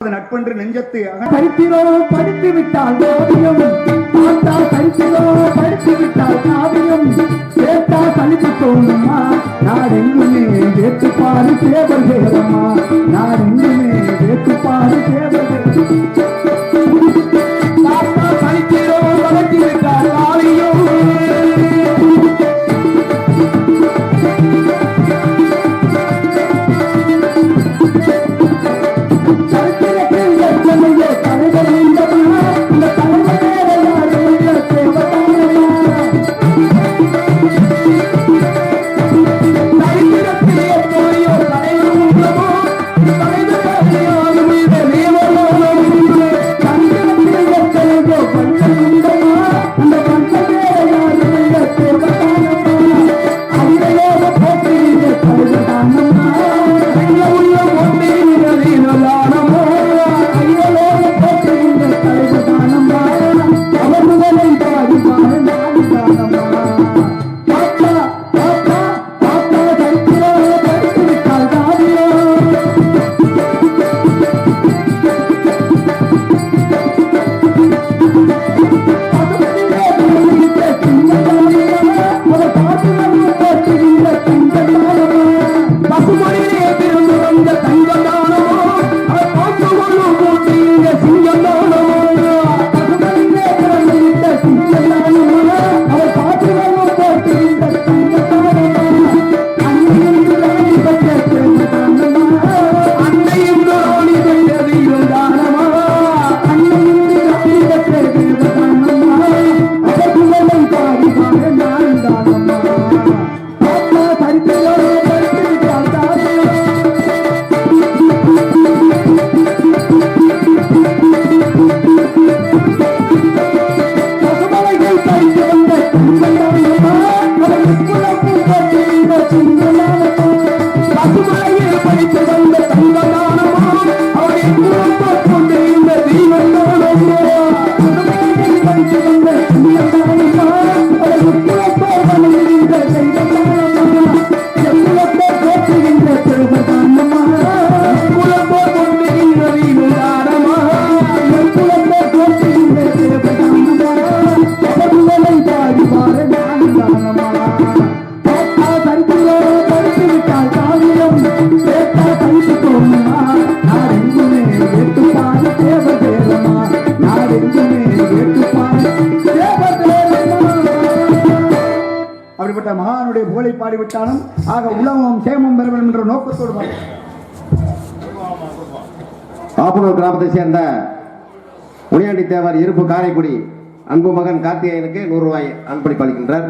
நட்பென்று நெஞ்சத்து படித்திரோ படித்து விட்டால் ஓவியம் பார்த்தா படித்திரோ படித்து விட்டால் காவியம் கேட்டா தனித்து தோணுமா நாடெங்குமே வேத்து பாரு தேவர் தேவம்மா நான் வேத்து பாரு அப்படிப்பட்ட மகானுடைய புகழை பாடிவிட்டாலும் ஆக உலகமும் சேமம் பெற வேண்டும் என்ற நோக்கத்தோடு ஆப்பனூர் கிராமத்தை சேர்ந்த முனியாண்டி தேவர் இருப்பு காரைக்குடி அன்பு மகன் கார்த்திகேயனுக்கு நூறு ரூபாய் அன்பளிப்பு அளிக்கின்றார்.